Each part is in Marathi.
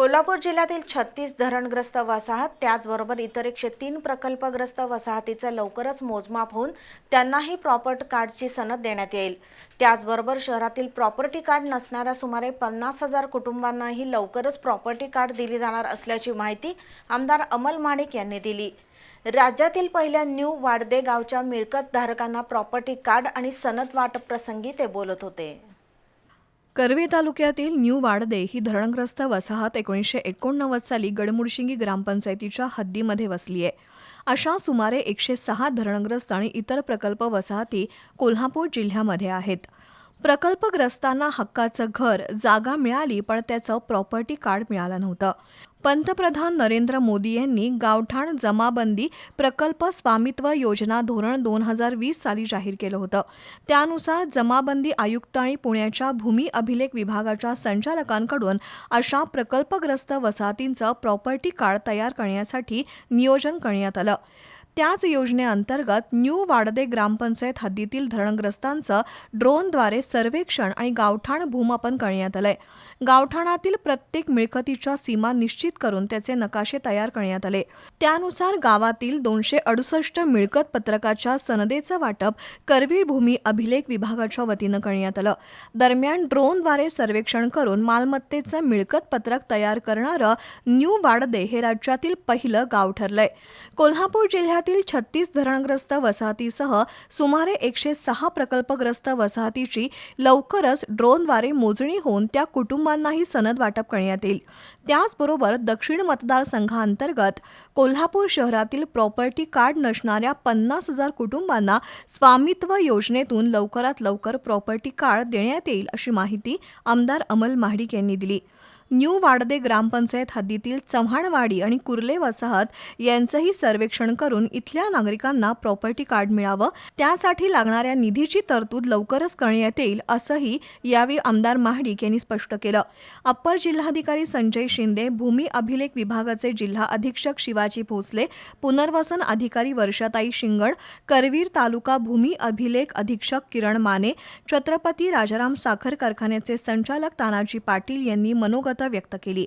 कोल्हापूर जिल्ह्यातील छत्तीस धरणग्रस्त वसाहत त्याचबरोबर इतर एकशे तीन प्रकल्पग्रस्त वसाहतीचं लवकरच मोजमाप होऊन त्यांनाही प्रॉपर्टी कार्डची सनद देण्यात येईल. त्याचबरोबर शहरातील प्रॉपर्टी कार्ड नसणाऱ्या सुमारे पन्नास हजार कुटुंबांनाही लवकरच प्रॉपर्टी कार्ड दिली जाणार असल्याची माहिती आमदार अमल माणिक यांनी दिली. राज्यातील पहिल्या न्यू वाडदे गावच्या मिळकत धारकांना प्रॉपर्टी कार्ड आणि सनद वाटप प्रसंगी ते बोलत होते. करवी तालुक्यातील न्यू वाडदे ही धरणग्रस्त वसाहत एकोणीसशे एकोणनव्वद साली गडमुडशिंगी ग्रामपंचायतीच्या हद्दीमध्ये वसली आहे. अशा सुमारे एकशे सहा धरणग्रस्त आणि इतर प्रकल्प वसाहती कोल्हापूर जिल्ह्यामध्ये आहेत. प्रकल्पग्रस्तांना हक्काचं घर जागा मिळाली पण त्याचं प्रॉपर्टी कार्ड मिळालं नव्हतं. पंतप्रधान नरेंद्र मोदी यांनी गावठाण जमाबंदी प्रकल्प स्वामित्व योजना धोरण दोन हजार वीस साली जाहीर केलं होतं. त्यानुसार जमाबंदी आयुक्त आणि पुण्याच्या भूमी अभिलेख विभागाच्या संचालकांकडून अशा प्रकल्पग्रस्त वसाहतींचं प्रॉपर्टी कार्ड तयार करण्यासाठी नियोजन करण्यात आलं. त्याच योजनेअंतर्गत न्यू वाडदे ग्रामपंचायत हद्दीतील धरणग्रस्तांचं ड्रोनद्वारे सर्वेक्षण आणि गावठाण भूमापन करण्यात आलंय. गावठाणातील प्रत्येक मिळकतीच्या सीमा निश्चित करून त्याचे नकाशे तयार करण्यात आले. त्यानुसार गावातील दोनशे अडुसष्ट मिळकत पत्रकाच्या सनदेचं वाटप करवीर भूमी अभिलेख विभागाच्या वतीनं करण्यात आलं. दरम्यान ड्रोनद्वारे सर्वेक्षण करून मालमत्तेचं मिळकत पत्रक तयार करणारं न्यू वाडदे हे राज्यातील पहिलं गाव ठरलंय. कोल्हापूर जिल्ह्यात जिल्ह्यातील छत्तीस धरणग्रस्त वसाहतीसह सुमारे एकशे सहा प्रकल्पग्रस्त वसाहतीची लवकरच ड्रोनद्वारे मोजणी होऊन त्या कुटुंबांनाही सनद वाटप करण्यात येईल. त्याचबरोबर दक्षिण मतदारसंघांतर्गत कोल्हापूर शहरातील प्रॉपर्टी कार्ड नसणाऱ्या पन्नास हजार कुटुंबांना स्वामित्व योजनेतून लवकरात लवकर प्रॉपर्टी कार्ड देण्यात येईल अशी माहिती आमदार अमल महाडिक यांनी दिली. न्यू वाडदे ग्रामपंचायत हद्दीतील चव्हाणवाडी आणि कुर्ले वसाहत यांचंही सर्वेक्षण करून इथल्या नागरिकांना प्रॉपर्टी कार्ड मिळावं त्यासाठी लागणाऱ्या निधीची तरतूद लवकरच करण्यात येईल असंही यावेळी आमदार महाडिक यांनी स्पष्ट केलं. अप्पर जिल्हाधिकारी संजय शिंदे भूमी अभिलेख विभागाचे जिल्हा अधीक्षक शिवाजी भोसले पुनर्वसन अधिकारी वर्षाताई शिंगण करवीर तालुका भूमी अभिलेख अधीक्षक किरण माने छत्रपती राजाराम साखर कारखान्याचे संचालक तानाजी पाटील यांनी मनोगत व्यक्त केली.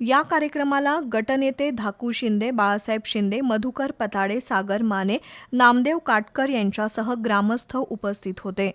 या कार्यक्रमाला गटनेते धाकू शिंदे बाळासाहेब शिंदे मधुकर पताडे सागर माने नामदेव काटकर यांच्यासह ग्रामस्थ उपस्थित होते.